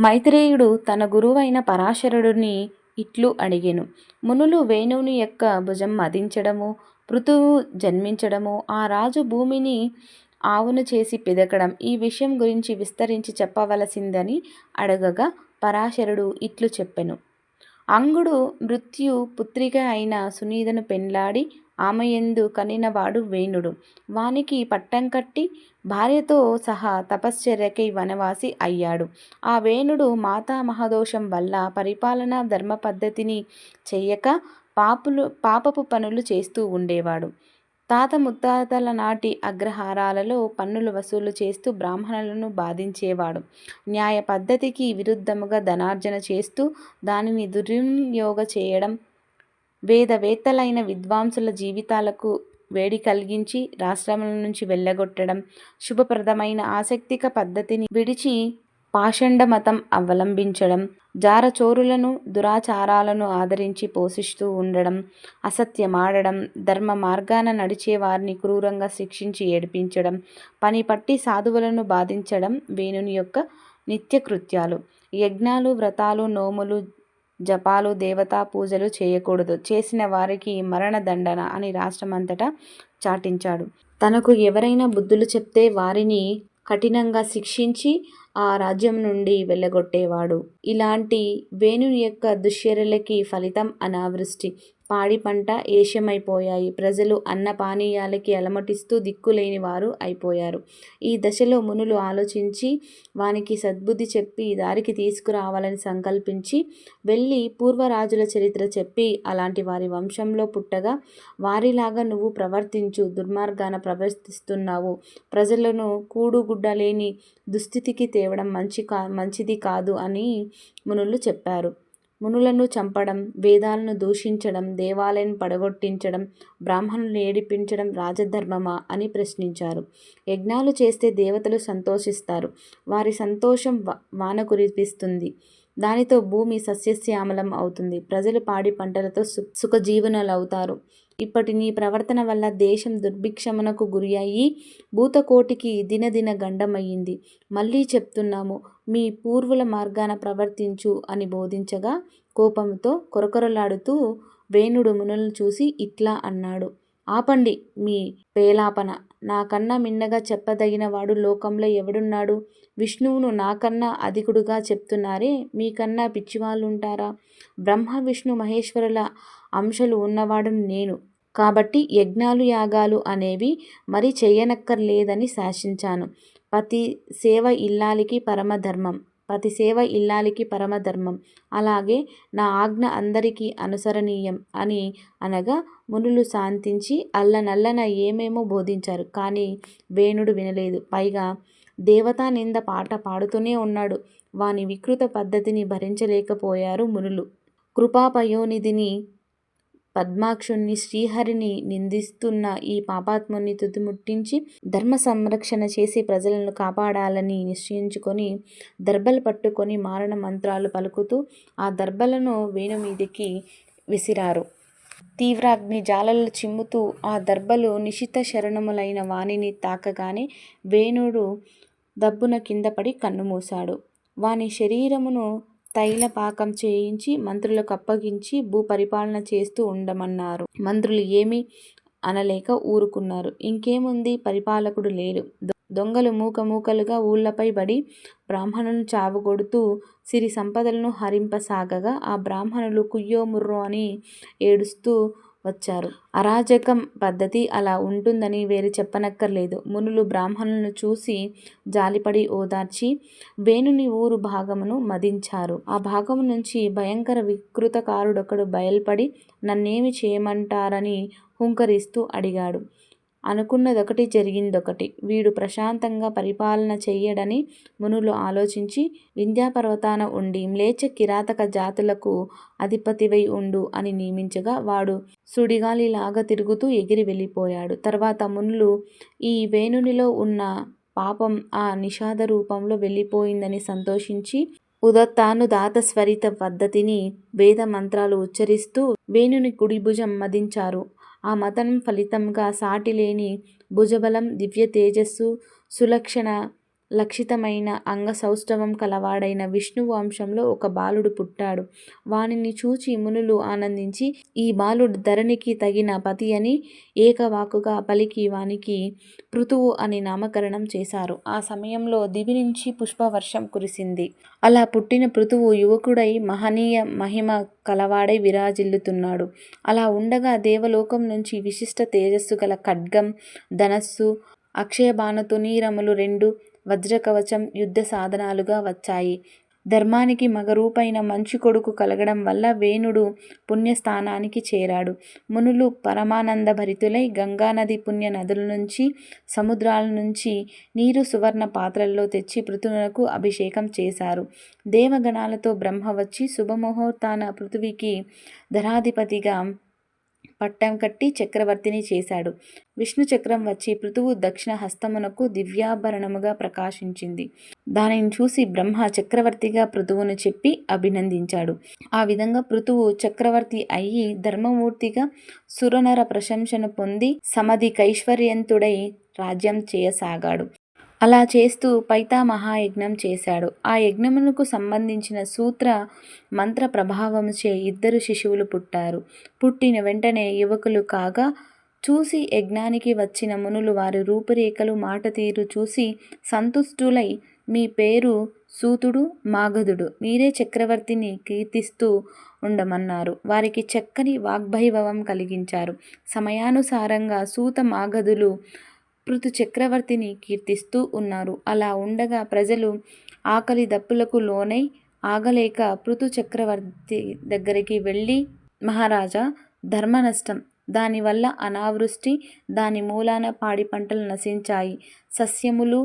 మైత్రేయుడు తన గురువైన పరాశరుడిని ఇట్లు అడిగెను. మునులు వేణువుని యొక్క భుజం మదించడము పృథువు జన్మించడము ఆ రాజు భూమిని ఆవును చేసి పిదకడం ఈ విషయం గురించి విస్తరించి చెప్పవలసిందని అడగగా పరాశరుడు ఇట్లు చెప్పెను. అంగుడు మృత్యు పుత్రిక అయిన సునీదను పెండ్లాడి ఆమెయందు కనినవాడు వేణుడు. వానికి పట్టం కట్టి భార్యతో సహా తపశ్చర్యకై వనవాసి అయ్యాడు. ఆ వేణుడు మాతామహదోషం వల్ల పరిపాలనా ధర్మ పద్ధతిని చెయ్యక పాపులు పాపపు పనులు చేస్తూ ఉండేవాడు. తాత ముత్తాతల నాటి అగ్రహారాలలో పన్నులు వసూలు చేస్తూ బ్రాహ్మణులను బాధించేవాడు. న్యాయ పద్ధతికి విరుద్ధముగా ధనార్జన చేస్తూ దానిని దుర్వినియోగ చేయడం వేదవేత్తలైన విద్వాంసుల జీవితాలకు వేడి కలిగించి రాష్ట్రముల నుంచి వెళ్ళగొట్టడం శుభప్రదమైన ఆసక్తిక పద్ధతిని విడిచి పాషండ మతం అవలంబించడం జారచోరులను దురాచారాలను ఆదరించి పోషిస్తూ ఉండడం అసత్యమాడడం ధర్మ మార్గాన నడిచే వారిని క్రూరంగా శిక్షించి ఏడిపించడం పని పట్టి సాధువులను బాధించడం వేణుని యొక్క నిత్యకృత్యాలు యజ్ఞాలు వ్రతాలు నోములు జపాలు దేవతా పూజలు చేయకూడదు. చేసిన వారికి మరణదండన అని రాష్ట్రమంతటా చాటించాడు. తనకు ఎవరైనా బుద్ధులు చెప్తే వారిని కఠినంగా శిక్షించి ఆ రాజ్యం నుండి వెళ్ళగొట్టేవాడు. ఇలాంటి వేణుని యొక్క దుశ్చర్యలకి ఫలితం అనావృష్టి. పాడి పంట ఏష్యమైపోయాయి. ప్రజలు అన్న పానీయాలకి అలమటిస్తూ దిక్కులేని వారు అయిపోయారు. ఈ దశలో మునులు ఆలోచించి వానికి సద్బుద్ధి చెప్పి దారికి తీసుకురావాలని సంకల్పించి వెళ్ళి పూర్వరాజుల చరిత్ర చెప్పి అలాంటి వారి వంశంలో పుట్టగా వారిలాగా నువ్వు ప్రవర్తించు దుర్మార్గాన ప్రవర్తిస్తున్నావు. ప్రజలను కూడుగుడ్డ లేని దుస్థితికి తేవడం మంచి కా మంచిది కాదు అని మునులు చెప్పారు. మునులను చంపడం వేదాలను దూషించడం దేవాలయం పడగొట్టించడం బ్రాహ్మణులు ఏడిపించడం రాజధర్మమా అని ప్రశ్నించారు. యజ్ఞాలు చేస్తే దేవతలు సంతోషిస్తారు. వారి సంతోషం వాన కురిపిస్తుంది. దానితో భూమి సస్యశ్యామలం అవుతుంది. ప్రజలు పాడి పంటలతో సు సుఖజీవనులవుతారు. ఇప్పటి నీ ప్రవర్తన వల్ల దేశం దుర్భిక్షమునకు గురి అయ్యి భూతకోటికి దినదిన గండమయ్యింది. మళ్ళీ చెప్తున్నాము మీ పూర్వుల మార్గాన ప్రవర్తించు అని బోధించగా కోపంతో కొరకొరలాడుతూ వేణుడు మునులను చూసి ఇట్లా అన్నాడు. ఆపండి మీ పేలాపన. నాకన్నా మిన్నగా చెప్పదగిన వాడు లోకంలో ఎవడున్నాడు? విష్ణువును నాకన్నా అధికుడుగా చెప్తున్నారే? మీకన్నా పిచ్చివాళ్ళు ఉంటారా బ్రహ్మ విష్ణు మహేశ్వరుల అంశలు ఉన్నవాడు నేను. కాబట్టి యజ్ఞాలు యాగాలు అనేవి మరి చేయనక్కర్లేదని శాసించాను. పతి సేవ ఇల్లాలికి పరమధర్మం పతి సేవ ఇల్లాలికి పరమధర్మం. అలాగే నా ఆజ్ఞ అందరికీ అనుసరణీయం అని అనగా మునులు శాంతించి అల్లనల్లన ఏమేమో బోధించారు. కానీ వేణుడు వినలేదు. పైగా దేవతా నింద పాట పాడుతూనే ఉన్నాడు. వాని వికృత పద్ధతిని భరించలేకపోయారు మునులు. కృపాపయోనిధిని పద్మాక్షుణ్ణి శ్రీహరిని నిందిస్తున్న ఈ పాపాత్ముని తుదిముట్టించి ధర్మ సంరక్షణ చేసి ప్రజలను కాపాడాలని నిశ్చయించుకొని దర్బలు పట్టుకొని మారణ మంత్రాలు పలుకుతూ ఆ దర్బలను వేణు మీదకి విసిరారు. తీవ్రాగ్ని జాలలు చిమ్ముతూ ఆ దర్బలు నిశిత శరణములైన వాణిని తాకగానే వేణుడు దబ్బున కిందపడి కన్నుమూశాడు. వాని శరీరమును తైల పాకం చేయించి మంత్రులకు అప్పగించి భూపరిపాలన చేస్తూ ఉండమన్నారు. మంత్రులు ఏమీ అనలేక ఊరుకున్నారు. ఇంకేముంది? పరిపాలకుడు లేడు. దొంగలు మూక మూకలుగా ఊళ్ళపై పడి బ్రాహ్మణులను చావగొడుతూ సిరి సంపదలను హరింపసాగగా ఆ బ్రాహ్మణులు కుయ్యో ముర్రో అని ఏడుస్తూ వచ్చారు. అరాజకం పద్ధతి అలా ఉంటుందని వేరు చెప్పనక్కర్లేదు. మునులు బ్రాహ్మణులను చూసి జాలిపడి ఓదార్చి వేణుని ఊరు భాగమును మదించారు. ఆ భాగము నుంచి భయంకర వికృతకారుడొకడు బయల్పడి నన్నేమి చేయమంటారని హుంకరిస్తూ అడిగాడు. అనుకున్నదొకటి జరిగిందొకటి. వీడు ప్రశాంతంగా పరిపాలన చెయ్యడని మునులు ఆలోచించి వింధ్యాపర్వతాన ఉండి మ్లేచ్ఛ కిరాతక జాతులకు అధిపతివై ఉండు అని నియమించగా వాడు సుడిగాలిలాగా తిరుగుతూ ఎగిరి వెళ్ళిపోయాడు. తర్వాత మునులు ఈ వేణునిలో ఉన్న పాపం ఆ నిషాద రూపంలో వెళ్ళిపోయిందని సంతోషించి ఉదత్తానుదాత స్వరిత పద్ధతిని వేద మంత్రాలు ఉచ్చరిస్తూ వేణుని కుడి భుజం మదించారు. ఆ మతం ఫలితంగా సాటిలేని భుజబలం దివ్య తేజస్సు సులక్షణ లక్షితమైన అంగసౌష్ఠవం కలవాడైన విష్ణువు వంశంలో ఒక బాలుడు పుట్టాడు. వానిని చూచి మునులు ఆనందించి ఈ బాలుడు ధరణికి తగిన పతి అని ఏకవాకుగా పలికి వానికి పృతువు అని నామకరణం చేశారు. ఆ సమయంలో దివి నుంచి పుష్పవర్షం కురిసింది. అలా పుట్టిన పృతువు యువకుడై మహనీయ మహిమ కలవాడై విరాజిల్లుతున్నాడు. అలా ఉండగా దేవలోకం నుంచి విశిష్ట తేజస్సు గల ఖడ్గం, ధనస్సు, అక్షయబాణతొణీరములు రెండు, వజ్రకవచం యుద్ధ సాధనాలుగా వచ్చాయి. ధర్మానికి మగరూపైన మంచి కొడుకు కలగడం వల్ల వేణుడు పుణ్యస్థానానికి చేరాడు. మునులు పరమానందభరితులై గంగానది పుణ్య నదుల నుంచి, సముద్రాల నుంచి నీరు సువర్ణ పాత్రల్లో తెచ్చి పృథునకు అభిషేకం చేశారు. దేవగణాలతో బ్రహ్మ వచ్చి శుభముహూర్తాన పృథువికి ధరాధిపతిగా పట్టం కట్టి చక్రవర్తిని చేశాడు. విష్ణు చక్రం వచ్చి పృథువు దక్షిణ హస్తమునకు దివ్యాభరణముగా ప్రకాశించింది. దానిని చూసి బ్రహ్మ చక్రవర్తిగా పృథువును చెప్పి అభినందించాడు. ఆ విధంగా పృథువు చక్రవర్తి అయి ధర్మమూర్తిగా సురనర ప్రశంసను పొంది సమధికైశ్వర్యవంతుడై రాజ్యం చేయసాగాడు. అలా చేస్తూ పైతామహయజ్ఞం చేశాడు. ఆ యజ్ఞమునకు సంబంధించిన సూత్ర మంత్ర ప్రభావముచే ఇద్దరు శిశువులు పుట్టారు. పుట్టిన వెంటనే యువకులు కాగా చూసి యజ్ఞానికి వచ్చిన మునులు వారి రూపురేఖలు మాట తీరు చూసి సంతుష్టులై మీ పేరు సూతుడు మాగధుడు మీరే చక్రవర్తిని కీర్తిస్తూ ఉండమన్నారు. వారికి చక్కని వాగ్భైభవం కలిగించారు. సమయానుసారంగా సూత మాగధులు పృథు చక్రవర్తిని కీర్తిస్తూ ఉన్నారు. అలా ఉండగా ప్రజలు ఆకలి దప్పులకు లోనై ఆగలేక పృథు చక్రవర్తి దగ్గరికి వెళ్ళి మహారాజా ధర్మనష్టం. దానివల్ల అనావృష్టి. దాని మూలాన పాడి పంటలు నశించాయి. సస్యములు,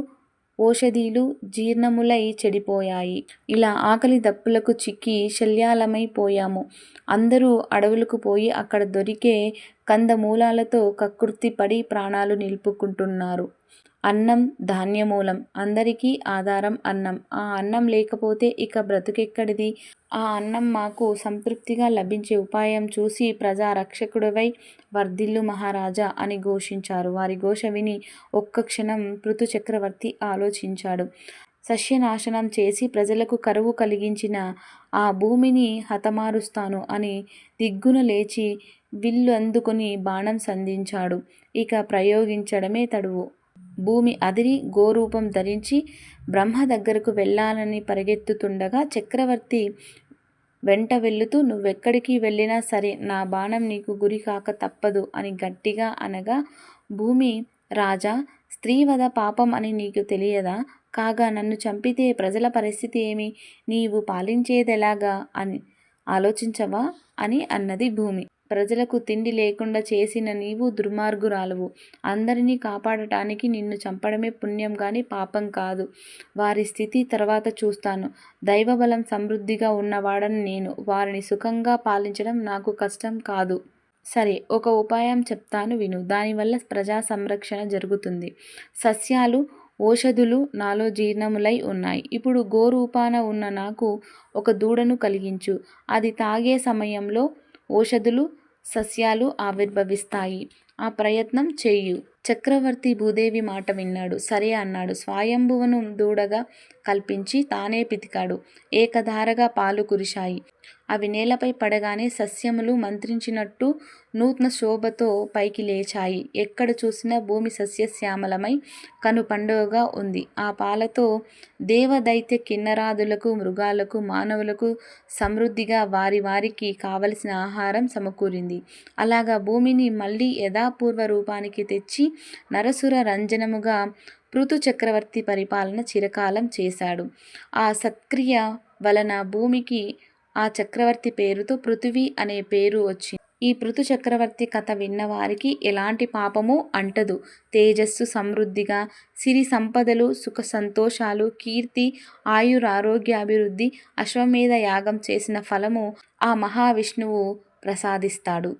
ఓషధీలు జీర్ణములై చెడిపోయాయి. ఇలా ఆకలి దప్పులకు చిక్కి శల్యాలమై పోయాము. అందరూ అడవులకు పోయి అక్కడ దొరికే కందమూలాలతో కక్కుర్తిపడి ప్రాణాలు నిలుపుకుంటున్నారు. అన్నం ధాన్యమూలం. అందరికీ ఆధారం అన్నం. ఆ అన్నం లేకపోతే ఇక బ్రతుకెక్కడిది? ఆ అన్నం మాకు సంతృప్తిగా లభించే ఉపాయం చూసి ప్రజారక్షకుడవై వర్ధిల్లు మహారాజా అని ఘోషించారు. వారి ఘోష విని ఒక్క క్షణం పృథు చక్రవర్తి ఆలోచించాడు. సస్యనాశనం చేసి ప్రజలకు కరువు కలిగించిన ఆ భూమిని హతమారుస్తాను అని దిగ్గున లేచి విల్లు అందుకుని బాణం సంధించాడు. ఇక ప్రయోగించడమే తడువు. భూమి అదిరి గోరూపం ధరించి బ్రహ్మ దగ్గరకు వెళ్ళాలని పరిగెత్తుతుండగా చక్రవర్తి వెంట వెళుతూ నువ్వెక్కడికి వెళ్ళినా సరే నా బాణం నీకు గురికాక తప్పదు అని గట్టిగా అనగా భూమి రాజా స్త్రీవద పాపం అని నీకు తెలియదా? కాగా నన్ను చంపితే ప్రజల పరిస్థితి ఏమి? నీవు పాలించేదెలాగా అని ఆలోచించవా? అని అన్నది భూమి. ప్రజలకు తిండి లేకుండా చేసిన నీవు దుర్మార్గురాలువు. అందరినీ కాపాడటానికి నిన్ను చంపడమే పుణ్యం కానీ పాపం కాదు. వారి స్థితి తర్వాత చూస్తాను. దైవబలం సమృద్ధిగా ఉన్నవాడని నేను. వారిని సుఖంగా పాలించడం నాకు కష్టం కాదు. సరే ఒక ఉపాయం చెప్తాను విను. దానివల్ల ప్రజా సంరక్షణ జరుగుతుంది. సస్యాలు, ఓషధులు నాలో జీర్ణములై ఉన్నాయి. ఇప్పుడు గోరూపాన ఉన్న నాకు ఒక దూడను కలిగించు. అది తాగే సమయంలో ఓషధులు, సస్యాలు ఆవిర్భవిస్తాయి. ఆ ప్రయత్నం చేయు చక్రవర్తి భూదేవి మాట విన్నాడు. సరే అన్నాడు. స్వయంభువును దూడగా కల్పించి తానే పితికాడు. ఏకధారగా పాలు కురిశాయి. అవి నేలపై పడగానే సస్యములు మంత్రించినట్టు నూతన శోభతో పైకి లేచాయి. ఎక్కడ చూసినా భూమి సస్యశ్యామలమై కనుపండుగగా ఉంది. ఆ పాలతో దేవ దైత్య కిన్నరాదులకు, మృగాలకు, మానవులకు సమృద్ధిగా వారి వారికి కావలసిన ఆహారం సమకూరింది. అలాగా భూమిని మళ్ళీ యథాపూర్వ రూపానికి తెచ్చి నరసుర రంజనముగా పృథు చక్రవర్తి పరిపాలన చిరకాలం చేశాడు. ఆ సత్క్రియ వలన భూమికి ఆ చక్రవర్తి పేరుతో పృథ్వీ అనే పేరు వచ్చింది. ఈ పృథు చక్రవర్తి కథ విన్నవారికి ఎలాంటి పాపము అంటదు. తేజస్సు సమృద్ధిగా, సిరి సంపదలు, సుఖ సంతోషాలు, కీర్తి, ఆయురారోగ్య అభివృద్ధి అశ్వమేధ యాగం చేసిన ఫలము ఆ మహావిష్ణువు ప్రసాదిస్తాడు.